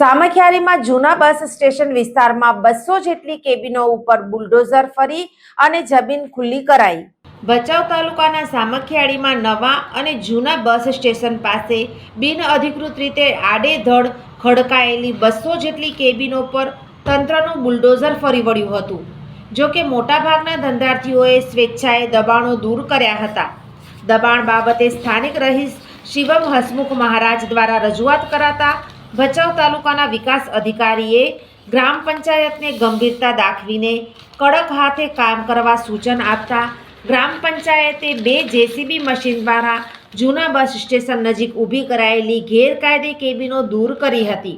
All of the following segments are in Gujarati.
સામખિયારીમાં જૂના બસ સ્ટેશન વિસ્તારમાં બસો જેટલી કેબિનો ઉપર બુલડોઝર ફરી અને જમીન ખુલ્લી કરાઈ. ભચાઉ તાલુકાના સામખિયાળીમાં નવા અને જૂના બસ સ્ટેશન પાસે બિનઅધિકૃત રીતે આડેધડ ખડકાયેલી બસો જેટલી કેબિનો પર તંત્રનું બુલડોઝર ફરી વળ્યું હતું. જો કે મોટાભાગના ધંધાર્થીઓએ સ્વેચ્છાએ દબાણો દૂર કર્યા હતા. દબાણ બાબતે સ્થાનિક રહીશ શિવમ હસમુખ મહારાજ દ્વારા રજૂઆત કરાતા ભચાઉ તાલુકાના વિકાસ અધિકારીએ ગ્રામ પંચાયતને ગંભીરતા દાખવીને કડક હાથે કામ કરવા સૂચન આપતા ગ્રામ પંચાયતે બે જેસીબી મશીન દ્વારા જૂના બસ સ્ટેશન નજીક ઊભી કરાયેલી ગેરકાયદે કેબિનો દૂર કરી હતી.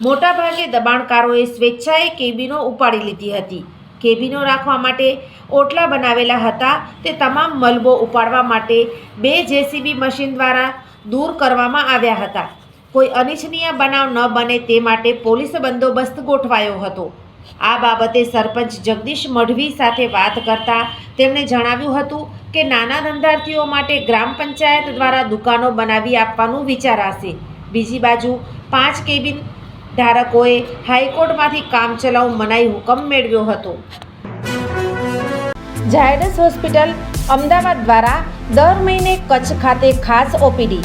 મોટાભાગે દબાણકારોએ સ્વેચ્છાએ કેબિનો ઉપાડી લીધી હતી. કેબિનો રાખવા માટે ઓટલા બનાવેલા હતા. તે તમામ મલબો ઉપાડવા માટે બે જેસીબી મશીન દ્વારા દૂર કરવામાં આવ્યા હતા. કોઈ અનિચ્છનીય બનાવ ન બને તે માટે પોલીસ બંદોબસ્ત ગોઠવાયો હતો. આ બાબતે સરપંચ જગદીશ મઢવી સાથે વાત કરતા તેમણે જણાવ્યું હતું કે નાના ધંધાર્થીઓ માટે ગ્રામ પંચાયત દ્વારા દુકાનો બનાવી આપવાનું વિચારાશે. બીજી બાજુ પાંચ કેબિન ધારકોએ હાઈકોર્ટમાંથી કામચલાઉ મનાઈ હુકમ મેળવ્યો હતો. ઝાયડસ હોસ્પિટલ અમદાવાદ દ્વારા દર મહિને કચ્છ ખાતે ખાસ OPD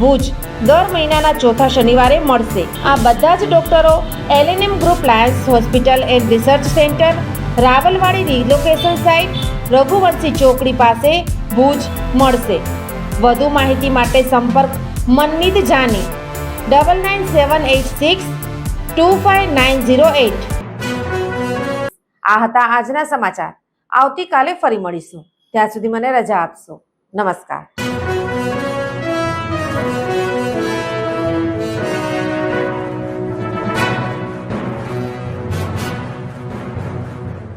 ભુજ. દર મહિનાના ચોથા શનિવારે મળશે. આ બધા જ ડોક્ટરો LNM group Lions hospital and research centre Rawalwadi relocation site Raghuvanshi ચોકડી પાસે ભુજ મળશે. વધુ માહિતી માટે સંપર્ક Manmeet Jani. Double nine seven eight six two five nine zero eight આ હતા આજના સમાચાર. આવતીકાલે ફરી મળીશું. ત્યાં સુધી મને રજા આપશો. નમસ્કાર.